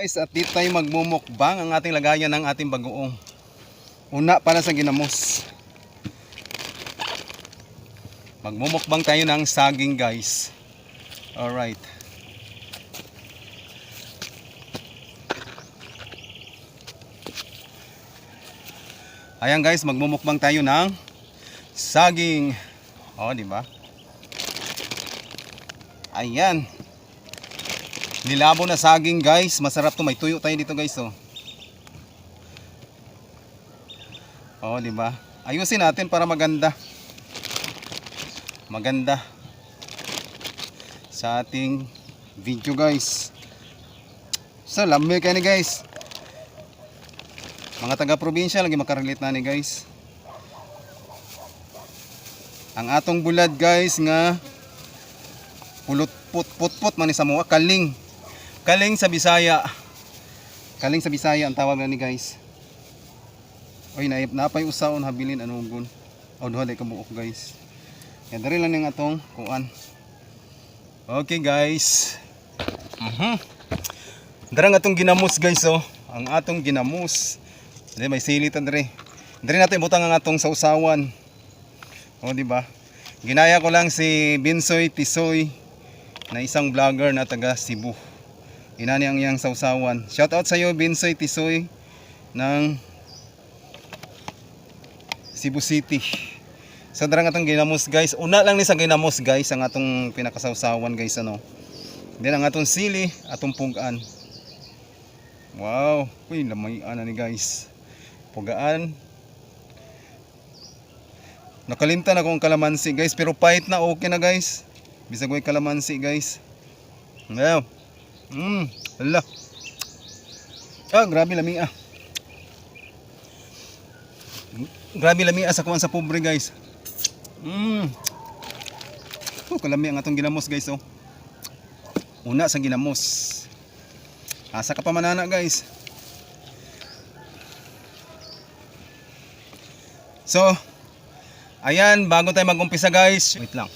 Guys, at dito tayo magmumukbang ang ating lagayan ng ating bagoong. Una pala sa ginamos. Magmumukbang tayo ng saging guys. Alright. Ayan guys, magmumukbang tayo ng saging. Oh, di ba? Ayan. Nilabo na saging guys. Masarap to. May tuyo tayo dito guys oh. Oh, di ba? Ayusin natin para maganda. Maganda. Sa ating video guys. So, lamay kayo ni guys. Mga taga-probinsya lagi makarelate na ni guys. Ang atong bulad guys nga pulot put put put man sa mga kaling. Kaling sa Bisaya. Kaling sa Bisaya ang tawag ni guys. Oy na napay usaon habilin anugon. O duha day kabuok guys. Yan diri lang ning atong kuan. Okay guys. Mhm. Darang atong ginamos guys oh. Ang atong ginamos. Dili may silitan diri. Diri natin butang ang atong sausawan. O di ba? Ginaya ko lang si Binsoy Tisoy na isang vlogger na taga Cebu. Inani ang iyang sausawan. Shout out sa iyo Binsoy Tisoy ng Cebu City. So darang atong ginamos guys. Una lang ni sa ginamos guys ang atong pinakasawsawan guys ano. Then ang atong sili, atong pugaan. Wow, uy lamay ana ni guys. Pugaan. Nakalimtan ako ang kalamansi guys pero pahit na okay na guys. Bisag may kalamansi guys. Wow. Mm, hala. Ah, grabe lami ah. Grabe lami ah sa kuwan sa pobre guys. Mm. Oh, kalami ang atong ginamos guys oh. Una sa ginamos. Asa ka pa manana guys. So, ayan, bago tayo mag-umpisa guys. Wait lang.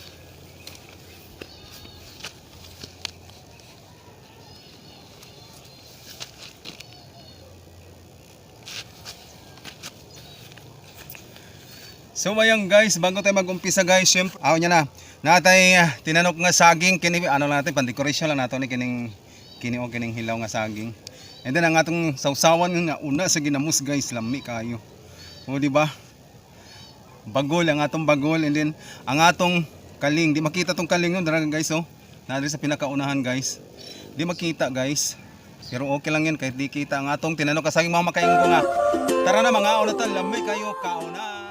So ayan guys, bago tayo mag-umpisa guys, syempre, aw niya na. Natay uh, tinanok nga saging kini ano natin, pan-decoration lang nato ni kining kini o kining hilaw nga saging. And then ang atong sausawan nga una sa ginamos guys, lami kayo. O di ba? Bagol ang atong bagol and then ang atong kaling, di makita tong kaling no, daraga guys oh. Nari sa pinakaunahan guys. Di makita guys. Pero okay lang yan kahit di kita ang atong tinanok ka saging mga makain ko nga. Tara na mga unatan, lami kayo kauna.